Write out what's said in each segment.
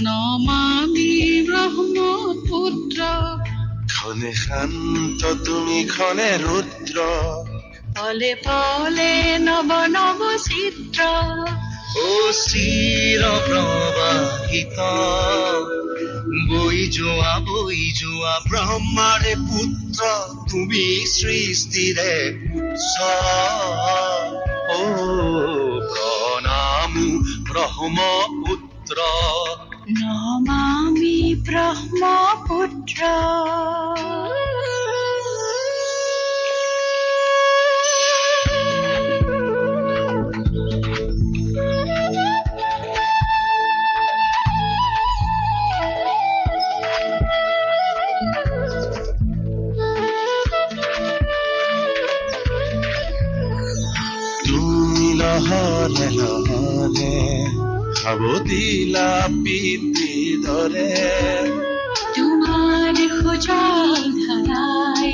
নমামি রহমত পুত্র। ক্ষণে শান্ত তুমি ক্ষণে রুদ্র। ফলে ফলে নব নব চিত্র। ও চির প্রবাহিত। বই যোৱা বই যোৱা ব্ৰহ্মাৰে পুত্ৰ তুমি সৃষ্টিৰে উৎস। অ প্ৰণাম ব্ৰহ্ম পুত্র নমামি ব্ৰহ্মপুত্ৰ তুমি লহৰে খাব দিলা পিতৃ দৰে তোমাৰ সুজল ধাৰাই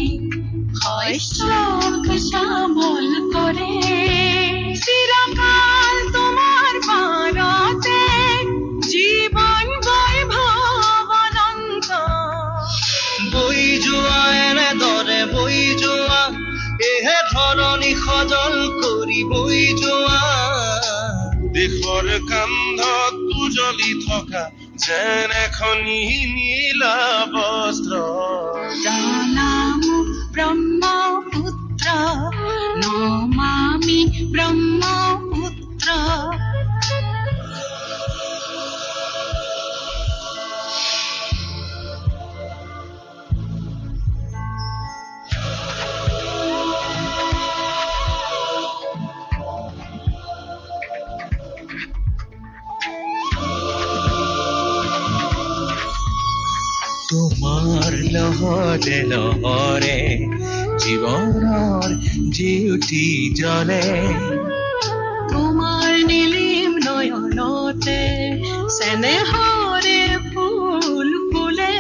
শস্যক শ্যামল কৰে চিৰকাল তোমাৰ পাৰতে জীৱন বৈভৱ অনন্ত বৈ যোৱা এনেদৰে বৈ যোৱা এহে ধৰণি সজল কৰি বৈ যোৱা দেশৰ কান্ধত উজলি থকা যেন এখনি নীলা বস্ত্ৰ। তোমাৰ লহৰে লহৰে জীৱনৰ জিউতি জ্বলে তোমাৰ নীলিম নয়নতে চেনেহৰে ফুল ফুলে।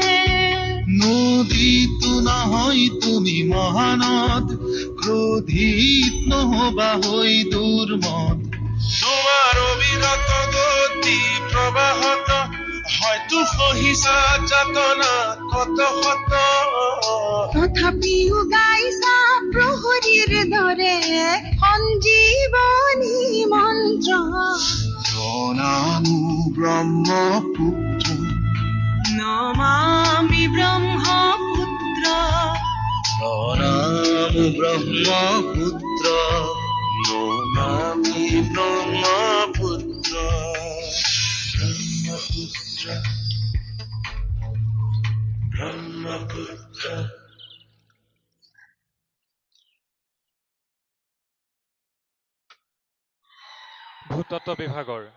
নদীতো নহয় তুমি মহানদ ক্ৰোধিত নহবা হৈ দুৰ্মদ তোমাৰ অবিৰত গতি প্ৰবাহত হয়তো সহিছা যাতনা কত শত তথাপিও গাইছা প্ৰহৰীৰ দৰে সঞ্জীৱনী মন্ত্ৰ জনামো ব্ৰহ্মপুত্ৰ নমামি ব্ৰহ্মপুত্ৰ প্ৰণাম ব্ৰহ্মপুত্ৰ নমামি ব্ৰহ্মপুত্ৰ ভূতত্ত্ব বিভাগৰ